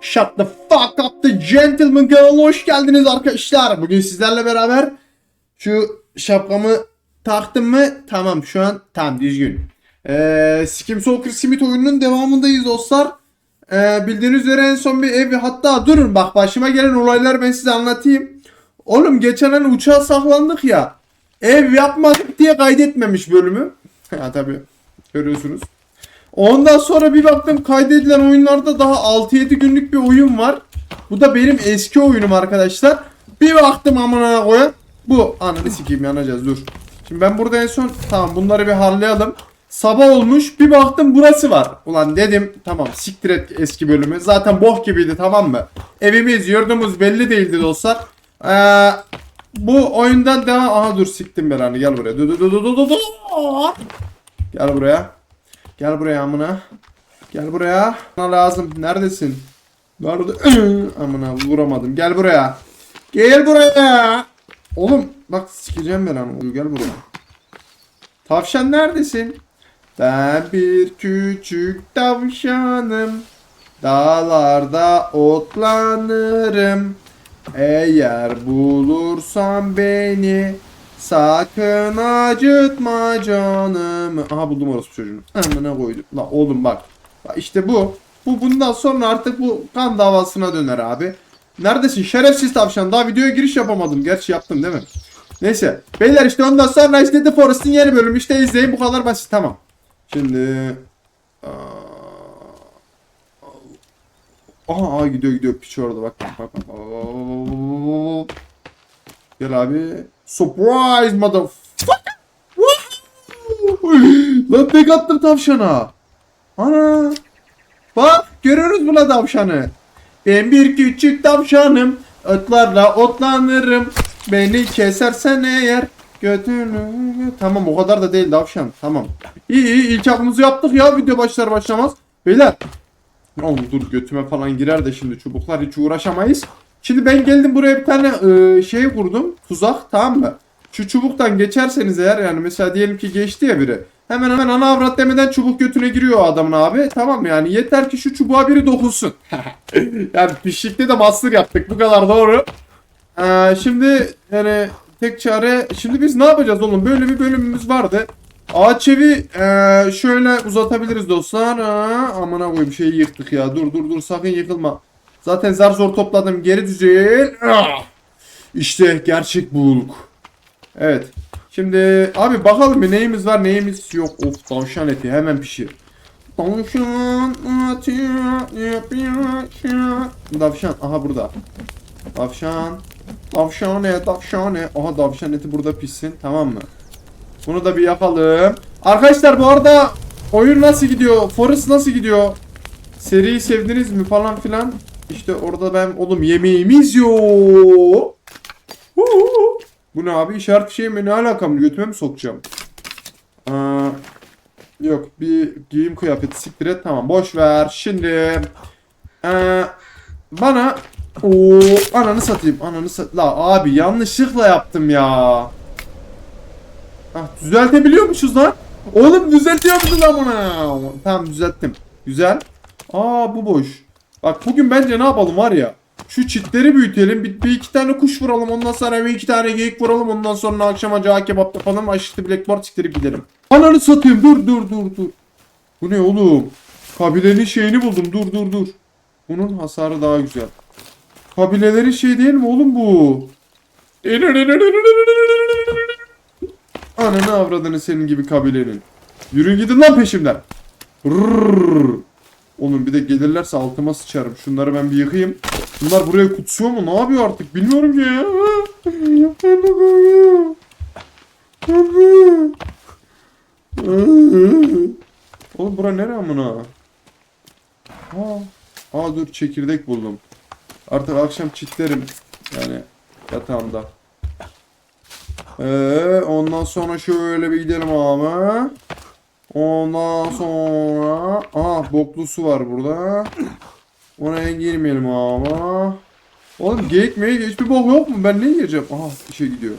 Shut the fuck up the gentleman kanalına hoş geldiniz arkadaşlar. Bugün sizlerle beraber şu şapkamı taktım mı? Tamam şu an tam düzgün. Ee, Skim Soccer Simit oyununun devamındayız dostlar. Ee, bildiğiniz üzere en son bir ev hatta durun bak başıma gelen olaylar ben size anlatayım. Oğlum geçen hani uçağa saklandık ya. Ev yapmadık diye kaydetmemiş bölümü. ha tabii görüyorsunuz. Ondan sonra bir baktım kaydedilen oyunlarda daha 6-7 günlük bir oyun var. Bu da benim eski oyunum arkadaşlar. Bir baktım amına koyayım. Bu ananı sikeyim yanacağız dur. Şimdi ben burada en son tamam bunları bir harlayalım. Sabah olmuş bir baktım burası var. Ulan dedim tamam siktir et eski bölümü. Zaten boh gibiydi tamam mı? Evimiz yurdumuz belli değildi dostlar. Ee, bu oyundan devam... Aha dur siktim ben hani gel buraya. Gel buraya. Gel buraya amına. Gel buraya. Bana lazım. Neredesin? Nerede? amına vuramadım. Gel buraya. Gel buraya. Oğlum bak sikeceğim ben onu. Gel buraya. Tavşan neredesin? Ben bir küçük tavşanım. Dağlarda otlanırım. Eğer bulursan beni sakın acıtma canımı. Aha buldum orası çocuğunu. Amına koydum. La oğlum bak. Bak işte bu. Bu bundan sonra artık bu kan davasına döner abi. Neredesin şerefsiz tavşan? Daha videoya giriş yapamadım. Gerçi yaptım değil mi? Neyse. Beyler işte ondan sonra işte The Forest'ın yeni bölümü işte izleyin. Bu kadar basit. Tamam. Şimdi... Aha, aha gidiyor gidiyor piç orada bak bak. bak. Gel abi. Surprise motherfucker. Lan tek attım tavşana. Ana. Bak görüyoruz buna tavşanı. Ben bir küçük tavşanım. Otlarla otlanırım. Beni kesersen eğer götünü... Tamam o kadar da değil tavşan. Tamam. İyi iyi ilk hakkımızı yaptık ya video başlar başlamaz. Beyler Oğlum dur götüme falan girer de şimdi çubuklar hiç uğraşamayız. Şimdi ben geldim buraya bir tane e, şey kurdum. Tuzak tamam mı? Şu çubuktan geçerseniz eğer yani mesela diyelim ki geçti ya biri. Hemen hemen ana avrat demeden çubuk götüne giriyor adamın abi. Tamam yani yeter ki şu çubuğa biri dokunsun. yani pişlikte de master yaptık bu kadar doğru. Ee, şimdi yani tek çare şimdi biz ne yapacağız oğlum böyle bir bölümümüz vardı. Ağaç evi eee, şöyle uzatabiliriz dostlar. Aa, amına koyayım şeyi yıktık ya. Dur dur dur sakın yıkılma. Zaten zar zor topladım. Geri düzel. Ah! İşte gerçek buluk. Evet. Şimdi abi bakalım bir neyimiz var neyimiz yok. Of tavşan eti hemen pişir. Tavşan eti. Tavşan aha burada. Tavşan. Tavşan et tavşan et. Aha tavşan eti burada pişsin tamam mı? Bunu da bir yapalım. Arkadaşlar bu arada oyun nasıl gidiyor? Forest nasıl gidiyor? Seriyi sevdiniz mi falan filan? İşte orada ben oğlum yemeğimiz yok. Bu ne abi? İşaret şey mi? Ne alakam? Götüme mi sokacağım? Aa, yok bir giyim kıyafeti siktir et. Tamam boş ver. Şimdi ee, bana o ananı satayım. Ananı sat. La abi yanlışlıkla yaptım ya. Hah düzeltebiliyormuşuz lan. Oğlum düzeltiyormuşuz lan bunu. Tamam düzelttim. Güzel. Aa bu boş. Bak bugün bence ne yapalım var ya. Şu çitleri büyütelim. Bir, bir iki tane kuş vuralım. Ondan sonra bir iki tane geyik vuralım. Ondan sonra akşam acayip kebap yapalım. Aşıklı blackboard siktirip gidelim. Ananı satayım. Dur dur dur dur. Bu ne oğlum? Kabilenin şeyini buldum. Dur dur dur. Bunun hasarı daha güzel. Kabilelerin şey değil mi oğlum bu? Ananı avradını senin gibi kabilenin. Yürüyün gidin lan peşimden. Rrrr. Oğlum bir de gelirlerse altıma sıçarım. Şunları ben bir yıkayım. Bunlar buraya kutsuyor mu? Ne yapıyor artık? Bilmiyorum ki ya. Oğlum bura nere amına? Aa, aa dur çekirdek buldum. Artık akşam çitlerim. Yani yatağımda. Ee, ondan sonra şöyle bir gidelim abi. Ondan sonra aha boklu su var burada. Oraya girmeyelim abi. Oğlum geyik meyik hiçbir bok yok mu? Ben ne yiyeceğim? Aha işe gidiyor.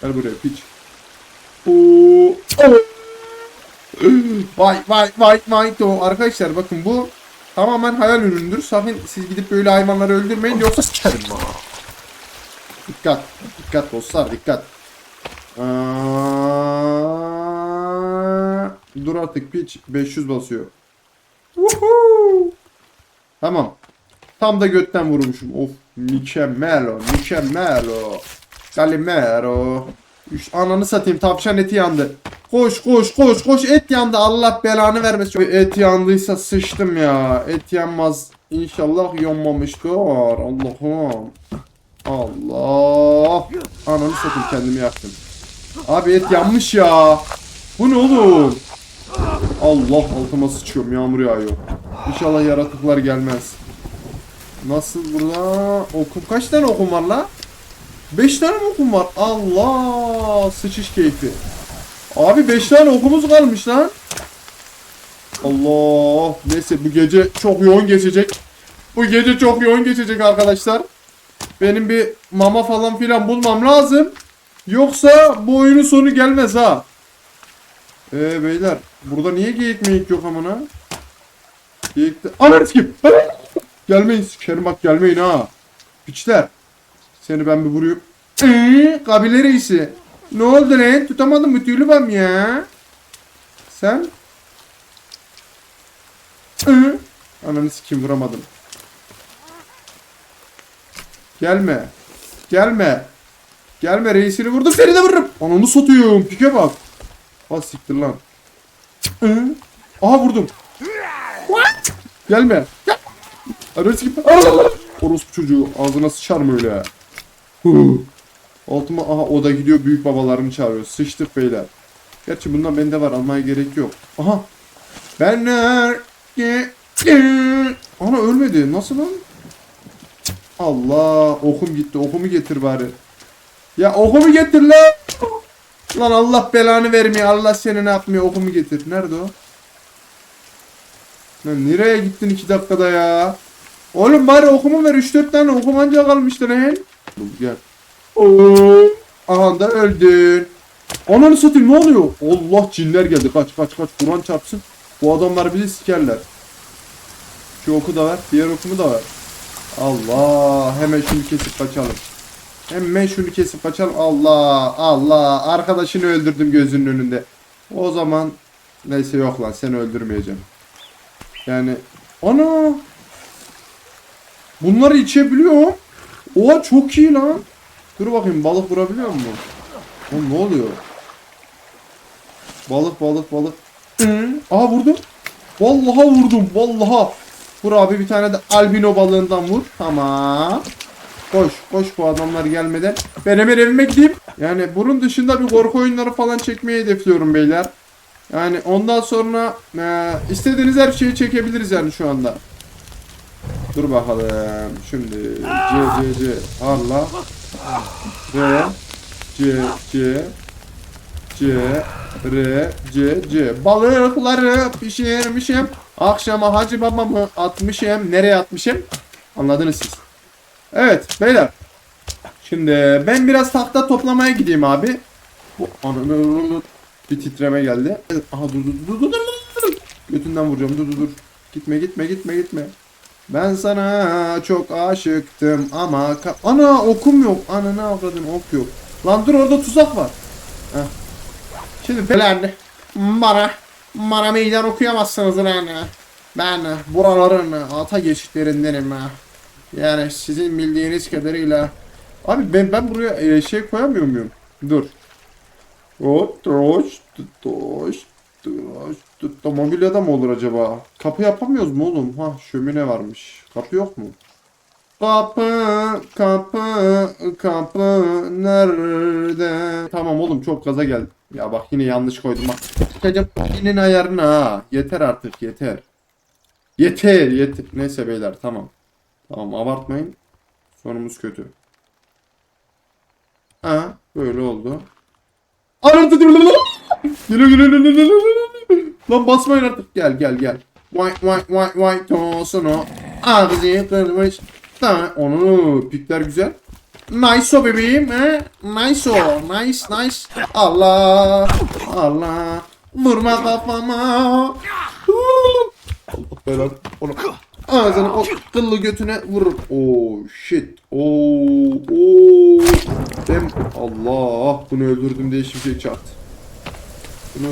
Gel buraya piç. Oo. Oh. Vay vay vay vay to arkadaşlar bakın bu tamamen hayal ürünüdür. Sakın siz gidip böyle hayvanları öldürmeyin yoksa sikerim ha. Dikkat. Dikkat dostlar dikkat. Aa, dur artık piç 500 basıyor. Woohoo! Tamam. Tam da götten vurmuşum. Of mükemmel o mükemmel o. Galimero. Üç, ananı satayım tavşan eti yandı. Koş koş koş koş et yandı Allah belanı vermesin. Et yandıysa sıçtım ya. Et yanmaz. İnşallah yanmamıştır. Allah'ım. Allah. Ananı satayım kendimi yaktım. Abi et yanmış ya. Bu ne oğlum? Allah altıma sıçıyorum yağmur yağıyor. İnşallah yaratıklar gelmez. Nasıl burada? Okum kaç tane okum var la? 5 tane mi okum var? Allah sıçış keyfi. Abi 5 tane okumuz kalmış lan. Allah. Neyse bu gece çok yoğun geçecek. Bu gece çok yoğun geçecek arkadaşlar. Benim bir mama falan filan bulmam lazım. Yoksa bu oyunun sonu gelmez ha. Ee beyler burada niye geyik meyik yok amına? Geyik de... Sikeyim. Gelmeyin sikerim bak gelmeyin ha. Piçler. Seni ben bir vurayım. Ee, kabile reisi. Ne oldu lan? Tutamadın mı tüylü bam ya? Sen? Ee, ananı sikeyim vuramadım. Gelme. Gelme. Gelme reisini vurdum seni de vururum. Ananı satıyorum. Pike bak. Ha siktir lan. Ee, aha vurdum. Gelme. Gel. Sikeyim. Aa! Orospu çocuğu ağzına sıçar mı öyle? Huh. Altıma aha o da gidiyor büyük babalarını çağırıyor. Sıçtık beyler. Gerçi bundan bende var almaya gerek yok. Aha. Benler. Ana ölmedi. Nasıl lan? Allah okum gitti. Okumu getir bari. Ya okumu getir lan. Lan Allah belanı vermiyor. Allah seni ne yapmıyor. Okumu getir. Nerede o? Lan nereye gittin iki dakikada ya? Oğlum bari okumu ver. 3-4 tane okum anca kalmıştı lan. Gel. Oo. Aha da öldün. Ananı satayım ne oluyor? Allah cinler geldi. Kaç kaç kaç. Kur'an çarpsın. Bu adamlar bizi sikerler. Şu oku da ver. Diğer okumu da ver. Allah. Hemen şunu kesip kaçalım. Hemen şunu kesip kaçalım. Allah. Allah. Arkadaşını öldürdüm gözünün önünde. O zaman neyse yok lan seni öldürmeyeceğim. Yani ana Bunları içebiliyor. Oha çok iyi lan. Dur bakayım balık vurabiliyor mu? Oğlum ne oluyor? Balık balık balık. Aha vurdum. Vallaha vurdum. Vallaha. Vur abi bir tane de albino balığından vur. Tamam. Koş koş bu adamlar gelmeden. Ben hemen evime gideyim. Yani bunun dışında bir korku oyunları falan çekmeyi hedefliyorum beyler. Yani ondan sonra e, istediğiniz her şeyi çekebiliriz yani şu anda. Dur bakalım. Şimdi C C C Allah R C C C R C C Balıkları pişirmişim. Akşama hacı babamı atmışım. Nereye atmışım? Anladınız siz. Evet beyler. Şimdi ben biraz tahta toplamaya gideyim abi. Bu ananı bir titreme geldi. Aha dur dur dur dur dur dur. Götünden vuracağım dur dur dur. Gitme gitme gitme gitme. Ben sana çok aşıktım ama ana okum yok. Ana ne avradın ok yok. Lan dur orada tuzak var. Heh. Şimdi ben bana bana meydan okuyamazsınız lan. Ben buraların ata geçitlerindenim. Yani sizin bildiğiniz kadarıyla. Abi ben ben buraya e, şey koyamıyor muyum? Dur. Troş troş troş troş mobilyada mı olur acaba? Kapı yapamıyoruz mu oğlum? Ha şömine varmış. Kapı yok mu? Kapı, kapı, kapı nerede? Tamam oğlum çok gaza geldim. Ya bak yine yanlış koydum bak. Çıkacağım senin ayarına ha. Yeter artık yeter. Yeter yeter. Neyse beyler tamam. Tamam abartmayın. Sonumuz kötü. Ha böyle oldu. Anlatı Geliyor geliyor. Lan basmayın artık. Gel gel gel. Vay vay vay vay tosunu. Ağzı kırmış. Onu pikler güzel. Nice o bebeğim he. Nice o. Nice nice. Allah. Allah. Vurma kafama. Allah belanı. Ağzını o kıllı götüne vurur. Oh shit. Oo, oo. Ben Allah bunu öldürdüm diye şimşek çarptı. Bunu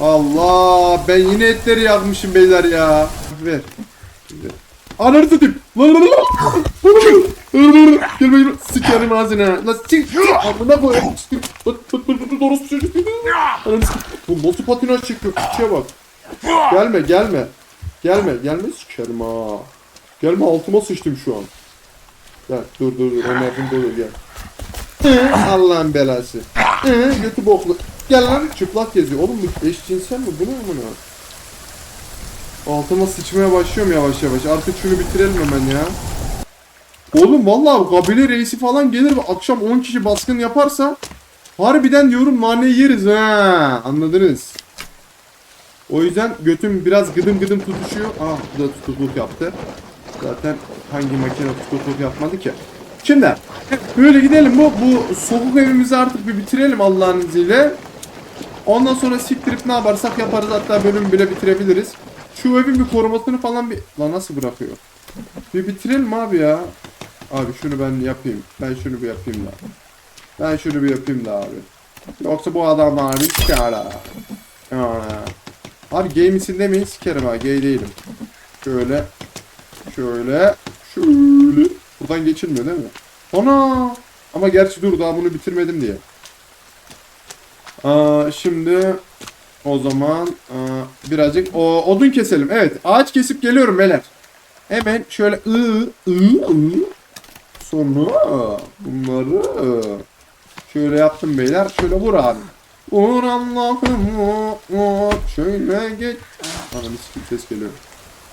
Allah ben yine etleri yakmışım beyler ya. Ver. Ver. Ananı tutayım. Lan lan lan. Gelme gelme. Sikerim ağzına. Lan sik. Amına koy. Sik. Bıt bıt bıt bıt. Orospu çocuk. Ananı. Bu nasıl patinaj çekiyor? Piçe bak. Gelme gelme. Gelme gelme sikerim ha. Gelme altıma sıçtım şu an. Gel dur dur dur. Enerjim dolu gel. Hı, Allah'ın belası. Götü boklu. Gel lan çıplak geziyor. Oğlum bu eşcinsel mi? Bu ne amına? Altıma sıçmaya başlıyorum yavaş yavaş. Artık şunu bitirelim hemen ya. Oğlum vallahi kabile reisi falan gelir akşam 10 kişi baskın yaparsa harbiden diyorum naneyi yeriz ha. Anladınız? O yüzden götüm biraz gıdım gıdım tutuşuyor. Ah bu da tutukluk yaptı. Zaten hangi makine tutukluk yapmadı ki? Şimdi böyle gidelim bu bu sokuk evimizi artık bir bitirelim Allah'ın izniyle. Ondan sonra siktirip ne yaparsak yaparız hatta bölümü bile bitirebiliriz. Şu evin bir korumasını falan bir... Lan nasıl bırakıyor? Bir bitirelim abi ya. Abi şunu ben yapayım. Ben şunu bir yapayım da. Ben şunu bir yapayım da abi. Yoksa bu adam abi siker ha. Yani. Abi gay misin demeyin sikerim ha gay değilim. Şöyle. Şöyle. Şöyle. Buradan geçilmiyor değil mi? Ana. Ama gerçi dur daha bunu bitirmedim diye. Aa, şimdi o zaman aa, birazcık o, odun keselim. Evet ağaç kesip geliyorum beyler. Hemen şöyle ı ı ı sonra bunları şöyle yaptım beyler. Şöyle vur abi. Vur Allah'ım vur. Şöyle geç. Anam sikim ses geliyor.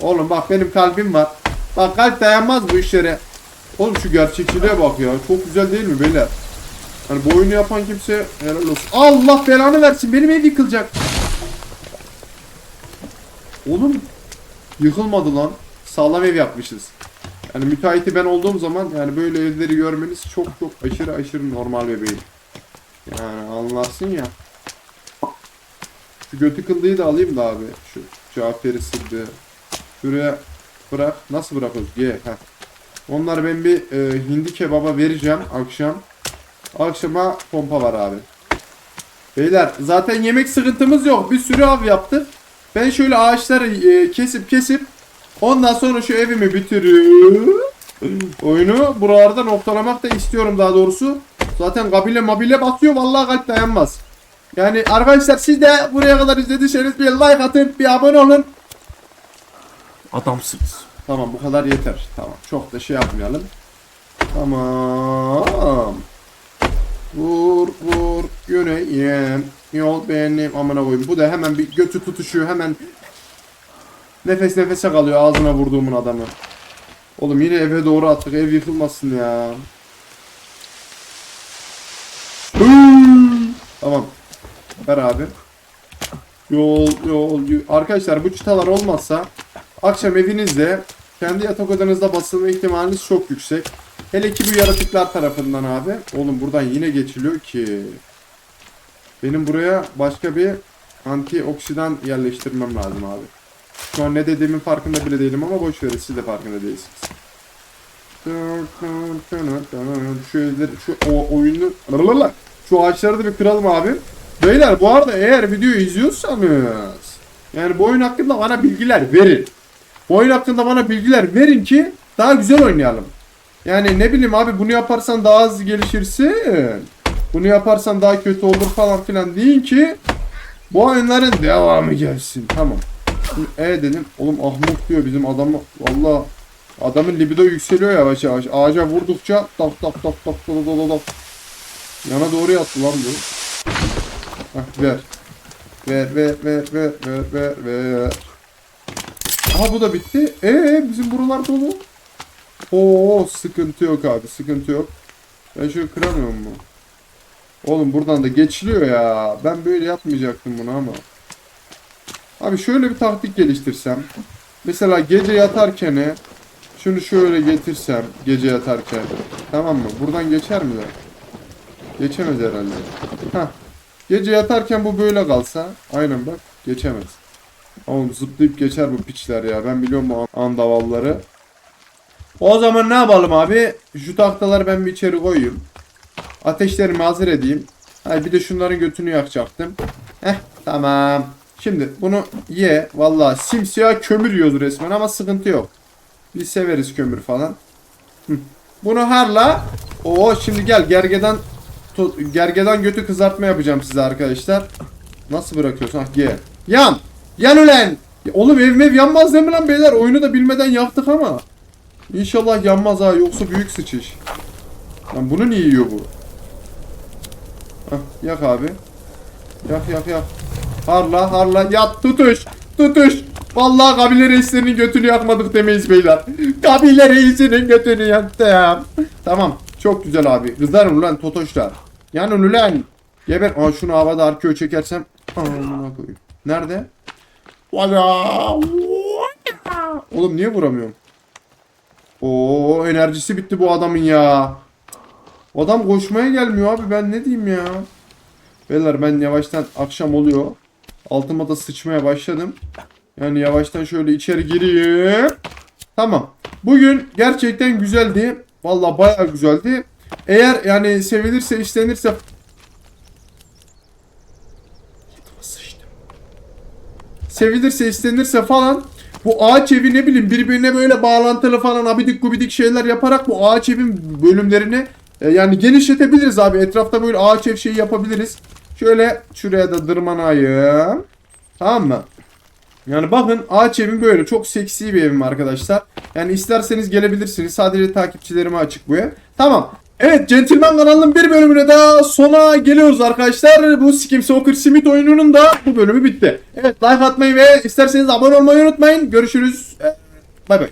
Oğlum bak benim kalbim var. Bak kalp dayanmaz bu işlere. Oğlum şu gerçekçiliğe bak ya. Çok güzel değil mi beyler? Hani bu oyunu yapan kimse helal olsun. Allah belanı versin. Benim ev yıkılacak. Oğlum yıkılmadı lan. Sağlam ev yapmışız. Yani müteahhiti ben olduğum zaman yani böyle evleri görmeniz çok çok aşırı aşırı normal bebeğim. Yani anlarsın ya. Şu götü kıllıyı da alayım da abi. Şu Cafer'i sıddı. Şuraya bırak. Nasıl bırakıyoruz? Ye. Heh. Onları ben bir e, hindi kebaba vereceğim akşam. Akşama pompa var abi. Beyler zaten yemek sıkıntımız yok. Bir sürü av yaptık. Ben şöyle ağaçları e, kesip kesip ondan sonra şu evimi bitirip oyunu buralarda noktalamak da istiyorum daha doğrusu. Zaten kabile mabile batıyor vallahi kalp dayanmaz. Yani arkadaşlar siz de buraya kadar izlediyseniz bir like atın bir abone olun. Adamsınız. Tamam bu kadar yeter. Tamam çok da şey yapmayalım. Tamam. Vur vur yüreğim yol benim amına koyayım. Bu da hemen bir götü tutuşuyor hemen nefes nefese kalıyor ağzına vurduğumun adamı. Oğlum yine eve doğru attık ev yıkılmasın ya. tamam. Ver abi. Yol yol. Arkadaşlar bu çıtalar olmazsa akşam evinizde kendi yatak odanızda basılma ihtimaliniz çok yüksek. Hele ki bu yaratıklar tarafından abi. Oğlum buradan yine geçiliyor ki. Benim buraya başka bir antioksidan yerleştirmem lazım abi. Şu an ne dediğimin farkında bile değilim ama boş verin siz de farkında değilsiniz. Şu şu oyunu şu ağaçları da bir kıralım abi. Beyler bu arada eğer videoyu izliyorsanız yani bu oyun hakkında bana bilgiler verin. Bu oyun hakkında bana bilgiler verin ki daha güzel oynayalım. Yani ne bileyim abi bunu yaparsan daha hızlı gelişirsin. Bunu yaparsan daha kötü olur falan filan deyin ki bu oyunların devamı gelsin. Tamam. Şimdi e dedim. Oğlum Ahmet diyor bizim adamı. Valla adamın libido yükseliyor yavaş yavaş. Ağaca vurdukça tak tak tak tak tak tak tak. Yana doğru yattı lan bu. Ver. Ver ver ver ver ver ver ver. Aha bu da bitti. Ee bizim buralar dolu. Oo sıkıntı yok abi sıkıntı yok. Ben şöyle kıramıyor mu? Oğlum buradan da geçiliyor ya. Ben böyle yapmayacaktım bunu ama. Abi şöyle bir taktik geliştirsem. Mesela gece yatarken şunu şöyle getirsem gece yatarken. Tamam mı? Buradan geçer mi? Geçemez herhalde. Hah. Gece yatarken bu böyle kalsa. Aynen bak. Geçemez. Oğlum zıplayıp geçer bu piçler ya. Ben biliyorum bu andavalları. O zaman ne yapalım abi? Şu tahtaları ben bir içeri koyayım. Ateşlerimi hazır edeyim. Hayır bir de şunların götünü yakacaktım. Heh tamam. Şimdi bunu ye. Vallahi simsiyah kömür yiyoruz resmen ama sıkıntı yok. Biz severiz kömür falan. Hı. Bunu harla. Oo şimdi gel gergedan to- gergedan götü kızartma yapacağım size arkadaşlar. Nasıl bırakıyorsun? Ah ye. Yan. Yan ulen. Oğlum ev mev yanmaz değil mi lan beyler? Oyunu da bilmeden yaktık ama. İnşallah yanmaz ha yoksa büyük sıçış. Lan bunu niye yiyor bu? Hah yak abi. Yak yak yak. Harla harla yat tutuş. Tutuş. Vallahi kabile reislerinin götünü yakmadık demeyiz beyler. Kabile reisinin götünü yaktım. Tamam. Çok güzel abi. Kızarım ulan totoşlar. Yanın ulan. Geber. Aa şunu havada arkeo çekersem. Amına koyayım. Nerede? Valla. Oğlum niye vuramıyorum? Oo enerjisi bitti bu adamın ya. Adam koşmaya gelmiyor abi ben ne diyeyim ya. Beyler ben yavaştan akşam oluyor. Altıma da sıçmaya başladım. Yani yavaştan şöyle içeri gireyim. Tamam. Bugün gerçekten güzeldi. Vallahi bayağı güzeldi. Eğer yani sevilirse Sıçtım. Sevilirse istenirse falan bu ağaç evi ne bileyim birbirine böyle bağlantılı falan abidik gubidik şeyler yaparak bu ağaç evin bölümlerini e, yani genişletebiliriz abi. Etrafta böyle ağaç ev şeyi yapabiliriz. Şöyle şuraya da dırmanayım. Tamam mı? Yani bakın ağaç evim böyle çok seksi bir evim arkadaşlar. Yani isterseniz gelebilirsiniz. Sadece takipçilerime açık bu ev. Tamam. Evet Gentleman kanalının bir bölümüne daha sona geliyoruz arkadaşlar. Bu Skim Soccer Simit oyununun da bu bölümü bitti. Evet like atmayı ve isterseniz abone olmayı unutmayın. Görüşürüz. Bay bay.